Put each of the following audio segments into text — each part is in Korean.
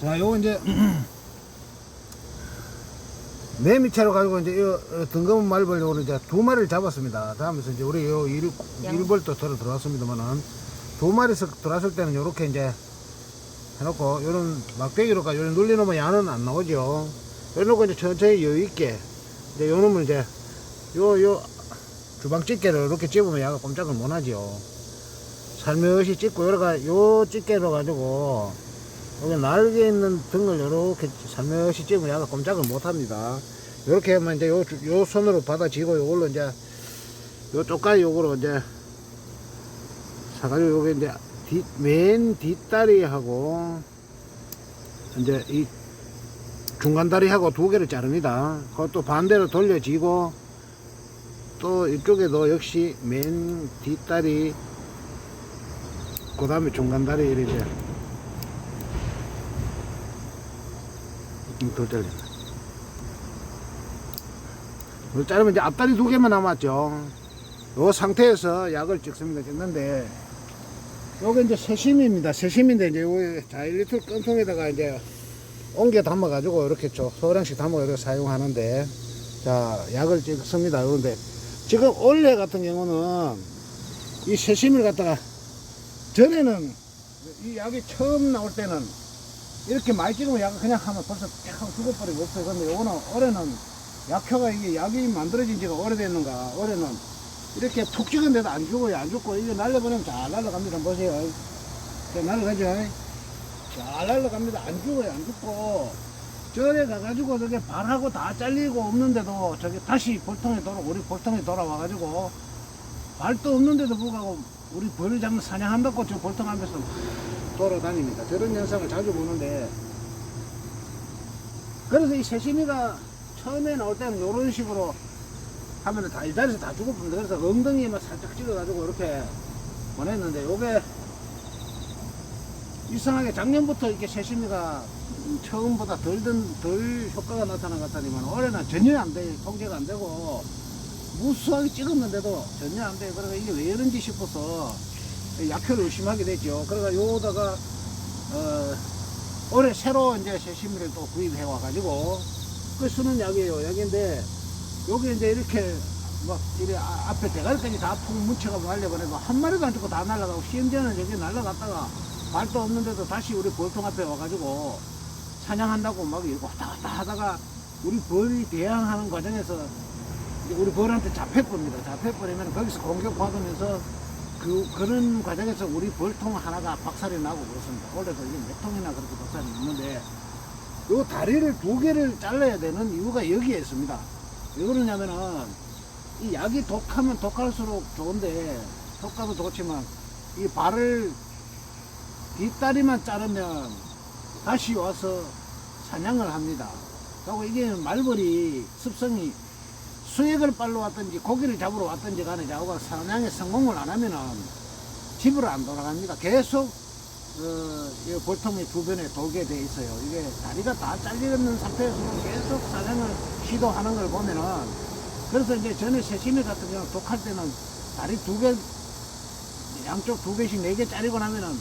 자, 요거 이제 매미채로 가지고 이제 이 어, 등검은 말벌 요거는 이제 두 마리를 잡았습니다. 다음에서 이제 우리 요 일. 일벌도 들어 들어왔습니다만은 두 마리씩 들어왔을 때는 요렇게 이제 해놓고 요런 막대기로가 요런 눌리놓으면 야는 안 나오죠. 요러고 이제 천천히 여유 있게 이제 요 놈을 이제 요 요 주방 집게를 이렇게 집으면 야가 꼼짝을 못 하죠. 살며시 찍고 여러가 요 집게로 가지고 여기 날개 있는 등을 요렇게 살며시 찝으면 야가 꼼짝을 못 합니다. 요렇게 하면 이제 요, 주- 요 손으로 받아쥐고 요걸로 이제 요 쪽까지 요거로 이제 사가지고 요게 이제 뒷, 맨 뒷다리하고 이제 이 중간 다리하고 두 개를 자릅니다. 그것도 반대로 돌려지고 또 이쪽에도 역시 맨 뒷다리 그 다음에 중간 다리 이렇게 더 잘린다. 이거 자르면 이제 앞다리 두 개만 남았죠. 요 상태에서 약을 찍습니다. 찍는데 요게 이제 세심입니다. 세심인데 이제 요 자, 1리터 끈통에다가 이제 옮겨 담아가지고 이렇게 좀 소량씩 담아 이렇게 사용하는데 자 약을 찍습니다. 그런데 지금 올해 같은 경우는 이 세심을 갖다가 전에는 이 약이 처음 나올 때는 이렇게 많이 찍으면 약을 그냥 하면 벌써 쫙 하고 죽어버리고 없어요. 근데 요거는 올해는 약효가 이게 약이 만들어진 지가 오래됐는가 올해는 이렇게 툭 찍은데도 안 죽어요. 안 죽고 이거 날려보내면 잘 날아갑니다. 보세요. 자, 날아가죠. 잘 날아갑니다. 안 죽어요. 안 죽고 절에 가가지고 저게 발하고 다 잘리고 없는데도 저기 다시 볼통에 돌아 우리 볼통에 돌아와가지고 발도 없는데도 불구하고 우리 벌을 잡는 사냥한다고 저 볼통 앞에서 돌아다닙니다. 저런 현상을 자주 보는데 그래서 이 세심이가 처음에 나올 때는 이런 식으로 하면은 다 일자리에서 다 죽어버린다. 그래서 엉덩이만 살짝 찍어가지고 이렇게 보냈는데 요게 이상하게 작년부터 이렇게 세심이가 처음보다 덜, 든, 덜 효과가 나타난 것 같다니만 올해는 전혀 안 돼. 통제가 안 되고 무수하게 찍었는데도 전혀 안 돼. 그래서 이게 왜 이런지 싶어서 약효를 의심하게 됐죠. 그래서 요다가 어, 올해 새로 이제 세심이를 또 구입해 와가지고 그 쓰는 약이에요. 약인데 여기 이제 이렇게 막 이래 아- 앞에 대가리까지 다푹 묻혀가 날려보내고 한 마리도 안 죽고 다 날아가고 심지어는 여기 날아갔다가 발도 없는데도 다시 우리 벌통 앞에 와가지고 사냥한다고 막 왔다 갔다 하다가 우리 벌이 대항하는 과정에서 우리 벌한테 잡혀버립니다. 잡혀버리면 거기서 공격받으면서 그, 그런 과정에서 우리 벌통 하나가 박살이 나고 그렇습니다. 원래도 이게 몇 통이나 그렇게 박살이 있는데 요 다리를 두 개를 잘라야 되는 이유가 여기에 있습니다. 왜 그러냐면은 이 약이 독하면 독할수록 좋은데 효과도 좋지만 이 발을 뒷다리만 자르면 다시 와서 사냥을 합니다. 그리고 이게 말벌이 습성이 수액을 빨러 왔든지 고기를 잡으러 왔든지 간에 자고가 사냥에 성공을 안 하면은 집으로 안 돌아갑니다. 계속 어, 이 볼통의 주변에 돌게 돼 있어요. 이게 다리가 다 잘리는 상태에서도 계속 사냥을 시도하는 걸 보면은 그래서 이제 전에 세심이 같은 경우 독할 때는 다리 두 개, 양쪽 두 개씩 네 개 자르고 나면은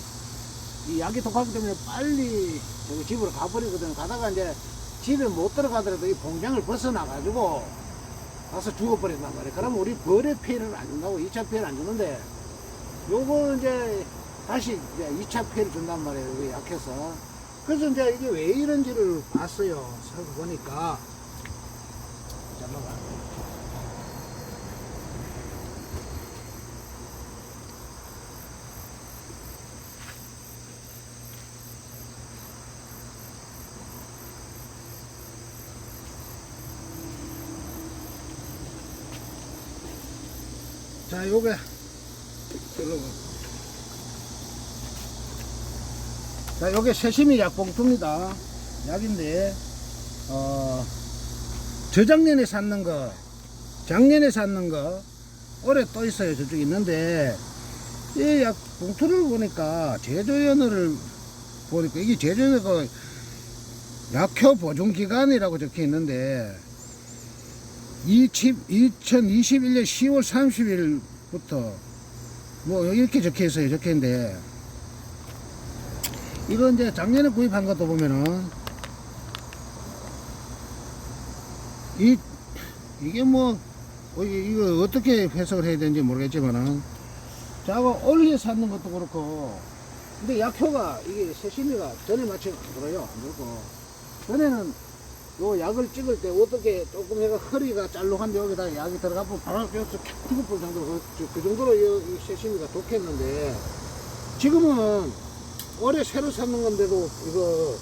이 약이 독하기 때문에 빨리 저기 집으로 가버리거든요. 가다가 이제 집에 못 들어가더라도 이 봉장을 벗어나가지고 가서 죽어버린단 말이에요. 그러면 우리 벌의 피해를 안 준다고 2차 피해를 안 주는데 요거 이제 다시 이제 2차 피해를 준단 말이에요. 이게 약해서. 그래서 이제 이게 왜 이런지를 봤어요. 살펴보니까. 잠깐만. 자, 요게 여러분. 자, 요게 세심이 약봉투입니다. 약인데 어 저작년에 샀는 거, 작년에 샀는 거 올해 또 있어요. 저쪽에 있는데 이 약 봉투를 보니까 제조연어를 보니까 이게 제조연어가 약효 보존 기간이라고 적혀 있는데 2021년 10월 30일부터 뭐 이렇게 적혀 있어요. 적혀 있는데 이거 이제 작년에 구입한 것도 보면은 이 이게 뭐 이거 어떻게 해석을 해야 되는지 모르겠지만은 자고 올리 샀는 것도 그렇고 근데 약효가 이게 세심이가 전에 맞춰 안 들어요 안 들고 전에는 요 약을 찍을 때 어떻게 조금 해가 허리가 짤룩한데 여기다 약이 들어가면 바로 여기서 죽을 정도로 그, 저- 그 정도로 이, 이 세심이가 독했는데 지금은 올해 새로 샀는 건데도 이거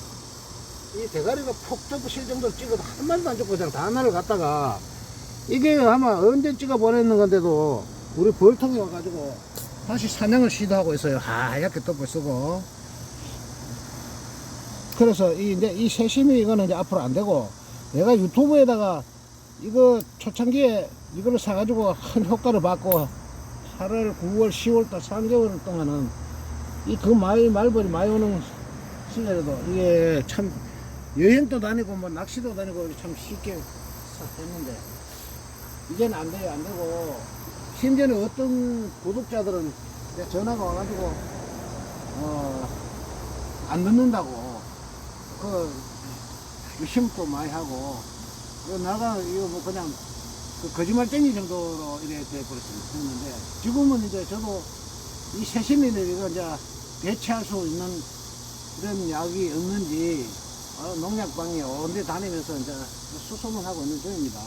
이 대가리가 폭 접으실 정도로 찍어도 한 마리도 안 죽고 그냥 다 하나를 갖다가 이게 아마 언제 찍어 보냈는 건데도 우리 벌통에 와가지고 다시 사냥을 시도하고 있어요. 하얗게 덮어 쓰고 그래서 이 이제 이 세심이 이거는 이제 앞으로 안 되고 내가 유튜브에다가 이거 초창기에 이거를 사가지고 큰 효과를 받고 8월, 9월, 10월 달 3개월 동안은 이 그 마이 말벌이 많이 오는 시절에도 이게 참 여행도 다니고 뭐 낚시도 다니고 참 쉽게 싹 했는데 이제는 안 돼요 안 되고. 심지어는 어떤 구독자들은 내 전화가 와가지고 어 안 듣는다고 그 의심도 많이 하고 나가 이거 뭐 그냥 그 거짓말쟁이 정도로 이래 돼버렸는데 지금은 이제 저도 이 세심이들 이거 이제 대체할 수 있는 이런 약이 없는지 어, 농약방에 온데 다니면서 이제 수소문 하고 있는 중입니다.